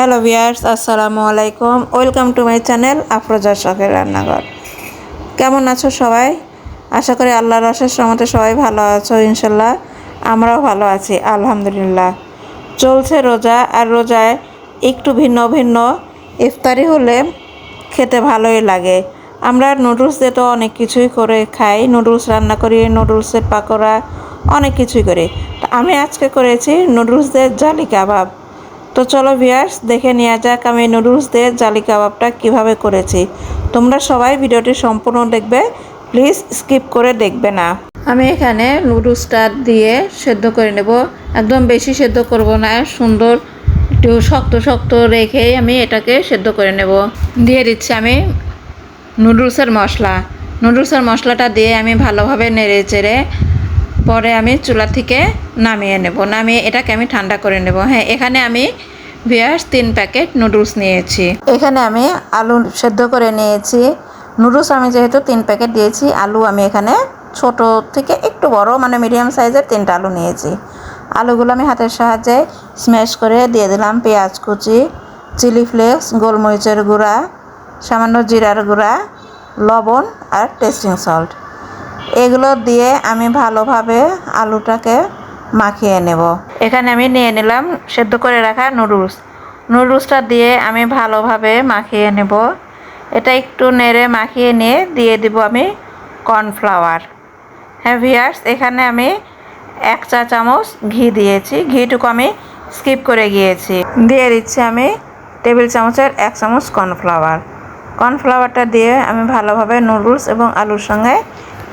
Hello viewers, আসসালামু আলাইকুম। Welcome to my channel Afroza শখের রান্নাঘর। কেমন আছো সবাই? আশা করি আল্লাহর অশেষ রহমতে সবাই ভালো আছো, ইনশাল্লাহ। আমরাও ভালো আছি, আলহামদুলিল্লাহ। চলছে রোজা, আর রোজায় একটু ভিন্ন ভিন্ন ইফতারি হলে খেতে ভালোই লাগে। আমরা নুডলস দিয়ে তো অনেক কিছুই করে খাই। নুডলস রান্না করি, নুডলসের পাকোড়া, অনেক কিছুই করি। তা আমি আজকে করেছি নুডলস দিয়ে জালি কাবাব। তো চলো ভিয়ার্স দেখে নেওয়া যাক আমি নুডলস দিয়ে জালি কাবাবটা কীভাবে করেছি। তোমরা সবাই ভিডিওটি সম্পূর্ণ দেখবে প্লিজ স্কিপ করে দেখবে না। আমি এখানে নুডলসটা দিয়ে সেদ্ধ করে নেব। একদম বেশি সেদ্ধ করব না, সুন্দর একটু শক্ত শক্ত রেখেই আমি এটাকে সেদ্ধ করে নেব। দিয়ে দিচ্ছি আমি নুডলসের মশলা। নুডলসের মশলাটা দিয়ে আমি ভালোভাবে নেড়ে চেড়ে পরে আমি চুলা থেকে নামিয়ে নেব। নামিয়ে এটাকে আমি ঠান্ডা করে নেব। হ্যাঁ এখানে আমি ভিয়ার্স তিন প্যাকেট নুডলস নিয়েছি। এখানে আমি আলু সেদ্ধ করে নিয়েছি। নুডলস আমি যেহেতু তিন প্যাকেট দিয়েছি, আলু আমি এখানে ছোট থেকে একটু বড় মানে মিডিয়াম সাইজের তিনটা আলু নিয়েছি। আলুগুলো আমি হাতের সাহায্যে স্ম্যাশ করে দিয়ে দিলাম পেঁয়াজ কুচি, চিলি ফ্লেক্স, গোলমরিচের গুঁড়া, সামান্য জিরার গুঁড়া, লবণ আর টেস্টিং সল্ট এগুলো দিয়ে আমি ভালোভাবে আলুটাকে মাখিয়ে নেব। এখানে আমি নিয়ে নিলাম সেদ্ধ করে রাখা নুডলস। নুডলসটা দিয়ে আমি ভালোভাবে মাখিয়ে নেব। এটা একটু নেড়ে মাখিয়ে নিয়ে দিয়ে দিব আমি কর্নফ্লাওয়ার। হ্যাঁ ভিয়ার্স, এখানে আমি এক চা চামচ ঘি দিয়েছি। ঘিটুকু আমি স্কিপ করে গিয়েছি। দিয়ে দিচ্ছি আমি টেবিল চামচের এক চামচ কর্নফ্লাওয়ার। কর্নফ্লাওয়ারটা দিয়ে আমি ভালোভাবে নুডলস এবং আলুর সঙ্গে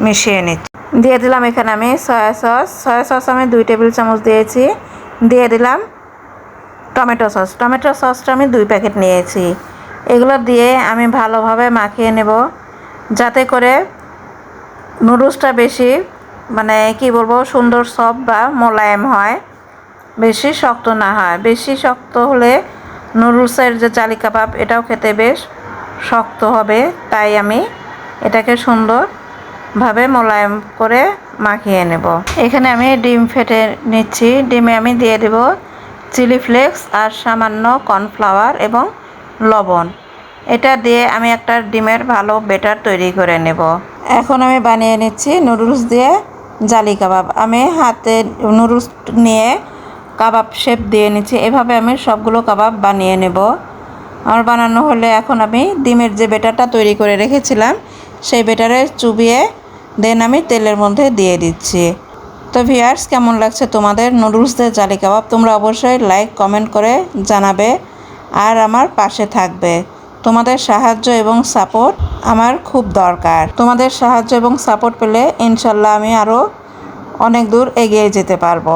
মিশিয়ে নিচ্ছি। দিয়ে দিলাম এখানে আমি সয়া সস। সয়া সস আমি দুই টেবিল চামচ দিয়েছি। দিয়ে দিলাম টমেটো সস। টমেটো সসটা আমি দুই প্যাকেট নিয়েছি। এগুলো দিয়ে আমি ভালোভাবে মাখিয়ে নেব। যাতে করে নুডলসটা বেশি মানে কি বলব, সুন্দর সফট বা মোলায়েম হয়, বেশি শক্ত না হয়। বেশি শক্ত হলে নুডলসের যে চালি কাবাব, এটাও খেতে বেশ শক্ত হবে। তাই আমি এটাকে সুন্দরভাবে মোলায়েম করে মাখিয়ে নেব। এখানে আমি ডিম ফেটে নিচ্ছি। ডিমে আমি দিয়ে দেব চিলি ফ্লেক্স আর সামান্য কর্নফ্লাওয়ার এবং লবণ। এটা দিয়ে আমি একটা ডিমের ভালো বেটার তৈরি করে নেব। এখন আমি বানিয়ে নিচ্ছি নুডলস দিয়ে জালি কাবাব। আমি হাতে নুডলস নিয়ে কাবাব শেপ দিয়ে নিচ্ছি। এভাবে আমি সবগুলো কাবাব বানিয়ে নেব। আমার বানানো হলে এখন আমি ডিমের যে বেটারটা তৈরি করে রেখেছিলাম সেই বেটারে চুবিয়ে, দেন আমি তেলের মধ্যে দিয়ে দিচ্ছি। তো ভিয়ার্স কেমন লাগছে তোমাদের নুডলসদের জালি কাবাব? তোমরা অবশ্যই লাইক, কমেন্ট করে জানাবে আর আমার পাশে থাকবে। তোমাদের সাহায্য এবং সাপোর্ট আমার খুব দরকার। তোমাদের সাহায্য এবং সাপোর্ট পেলে ইনশাল্লাহ আমি আরও অনেক দূর এগিয়ে যেতে পারব।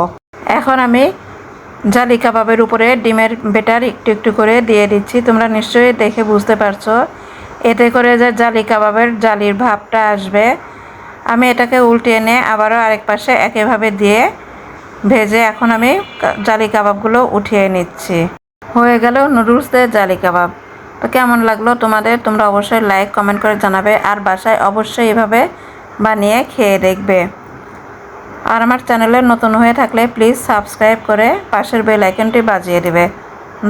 এখন আমি জালি কাবাবের উপরে ডিমের বেটার একটু একটু করে দিয়ে দিচ্ছি। তোমরা নিশ্চয়ই দেখে বুঝতে পারছ এতে করে যে জালি কাবাবের জালির ভাবটা আসবে। আমি এটাকে উল্টে এনে আবারও আরেক পাশে একইভাবে দিয়ে ভেজে এখন আমি জালি কাবাবগুলো উঠিয়ে নিচ্ছি। হয়ে গেল নুডলস দিয়ে জালি কাবাব। তো কেমন লাগল তোমাদের? তোমরা অবশ্যই লাইক, কমেন্ট করে জানাবে আর বাসায় অবশ্যই এভাবে বানিয়ে খেয়ে দেখবে। আর আমার চ্যানেলে নতুন হয়ে থাকলে প্লিজ সাবস্ক্রাইব করে পাশের বেল আইকনটি বাজিয়ে দেবে।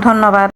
ধন্যবাদ।